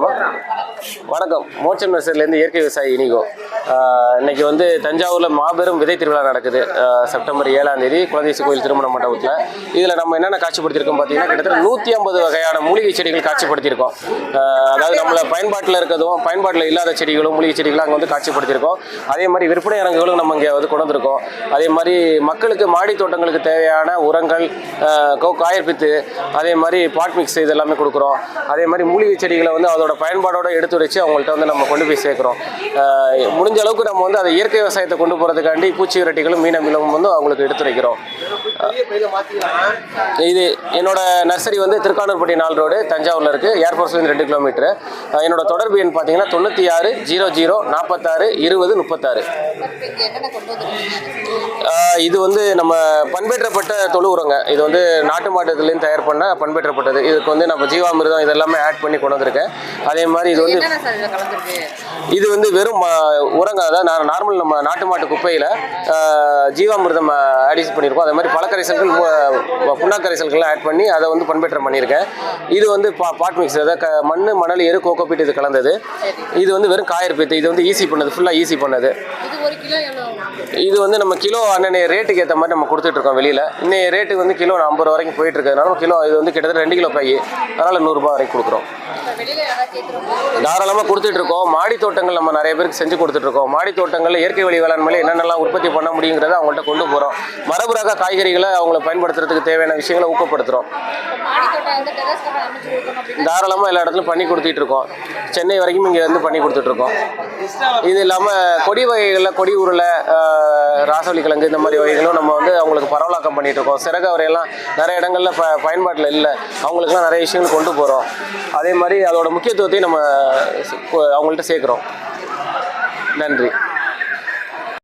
Tá lá. வணக்கம். மோச்சன் நர்சரிலேருந்து இயற்கை விவசாயி இனிகோ. இன்னைக்கு வந்து தஞ்சாவூரில் மாபெரும் விதை திருவிழா நடக்குது. செப்டம்பர் ஏழாம் தேதி குழந்தை கோயில் திருமண மண்டபத்தில். இதில் நம்ம என்னென்ன காட்சிப்படுத்தியிருக்கோம் பார்த்தீங்கன்னா கிட்டத்தட்ட நூற்றி ஐம்பது வகையான மூலிகை செடிகள் காட்சிப்படுத்தியிருக்கோம். அதாவது நம்மளை பயன்பாட்டில் இருக்கிறதும் பயன்பாட்டில் இல்லாத செடிகளும் மூலிகை செடிகளும் அங்கே வந்து காட்சிப்படுத்தியிருக்கோம். அதே மாதிரி விற்பனை அரங்குகளும் நம்ம இங்கே வந்து கொண்டு வந்திருக்கோம். அதே மாதிரி மக்களுக்கு மாடி தோட்டங்களுக்கு தேவையான உரங்கள் கோ காயற்பித்து அதே மாதிரி பாட் மிக்ஸ் இதெல்லாமே கொடுக்குறோம். அதே மாதிரி மூலிகை செடிகளை வந்து அதோட பயன்பாடோட எடுத்துரைச்சு அவங்கள்ட்ட வந்து நம்ம கொண்டு போய் சேர்க்குறோம். முடிஞ்ச அளவுக்கு நம்ம வந்து அதை இயற்கை விவசாயத்தை கொண்டு போகிறதுக்காண்டி பூச்சி விரட்டிகளும் மீன் அமிலமும் வந்து அவங்களுக்கு எடுத்துரைக்கிறோம். இது என்னோட நர்சரி வந்து திருக்கானூர்பட்டி நாள் ரோடு தஞ்சாவூரில் இருக்குது ஏர்ஃபோர்ஸ்லேருந்து ரெண்டு கிலோமீட்டர் என்னோட தொடர்பு எண் பார்த்தீங்கன்னா தொண்ணூற்றி ஆறு ஜீரோ ஜீரோ நாற்பத்தாறு இருபது முப்பத்தாறு. இது வந்து நம்ம பண்பேற்றப்பட்ட தொழு உரங்க. இது வந்து நாட்டு மாட்டுலேருந்து தயார் பண்ண பண்பேற்றப்பட்டது. இதுக்கு வந்து நம்ம ஜீவாமிர்தம் இதெல்லாமே ஆட் பண்ணி கொண்டு வந்திருக்கேன். அதே மாதிரி இது வந்து இது வந்து வெறும் உரங்க அதாவது நான் நார்மல் நம்ம நாட்டு மாட்டு குப்பையில் ஜீவாமிர்தம் ஆடிஸ் பண்ணியிருக்கோம். அதே மாதிரி பழக்கரைசல்கள் புண்ணாக்கரைசல்கள்லாம் ஆட் பண்ணி அதை வந்து பண்பேற்றம் பண்ணியிருக்கேன். இது வந்து பா பாட் மிக்ஸ் அதாவது க மண் மணல் எரு கோகோபீட் இது கலந்தது. இது வந்து வெறும் காயற்பீத்து இது வந்து ஈஸி பண்ணது ஃபுல்லாக ஈஸி பண்ணது. இது வந்து நம்ம கிலோ அண்ணனைய ரேட்டுக்கு ஏற்ற மாதிரி நம்ம கொடுத்துட்டு இருக்கோம் வெளியில். இன்னைய ரேட்டு வந்து கிலோ ஐம்பது ரூபா வரைக்கும் போயிட்டு இருக்கிறதுனால கிலோ இது வந்து கிட்டத்தட்ட ரெண்டு கிலோ பை. அதனால் நூறுரூபா வரைக்கும் கொடுக்குறோம். தாராளமாக கொடுத்துட்டு இருக்கோம் மாடி தோட்டங்கள் நம்ம நிறைய பேருக்கு செஞ்சு கொடுத்துட்டு இருக்கோம் மாடி தோட்டங்கள் இயற்கை வழி வேளாண்மையில என்னென்னலாம் உற்பத்தி பண்ண முடியுங்கிறத அவங்கள்ட்ட கொண்டு போகிறோம் மரபு ரக காய்கறிகளை அவங்கள பயன்படுத்துறதுக்கு தேவையான விஷயங்களை ஊக்கப்படுத்துகிறோம் தாராளமாக எல்லா இடத்துலையும் பண்ணி கொடுத்துட்டு இருக்கோம். சென்னை வரைக்கும் இங்கே வந்து பண்ணி கொடுத்துட்டு இருக்கோம். இது இல்லாமல் கொடி வகைகளில் கொடி உருளை ராசவலி கிழங்கு இந்த மாதிரி வகைகளும் நம்ம வந்து அவங்களுக்கு பரவலாக்கம் பண்ணிட்டு இருக்கோம். சிறகு வரையெல்லாம் நிறைய இடங்களில் ப பயன்பாட்டில் இல்லை. அவங்களுக்குலாம் நிறைய விஷயங்கள் கொண்டு போகிறோம் அதே மாதிரி அதோட முக்கியத்துவத்தையும் நம்ம அவங்கள்ட்ட சேர்க்குறோம். நன்றி.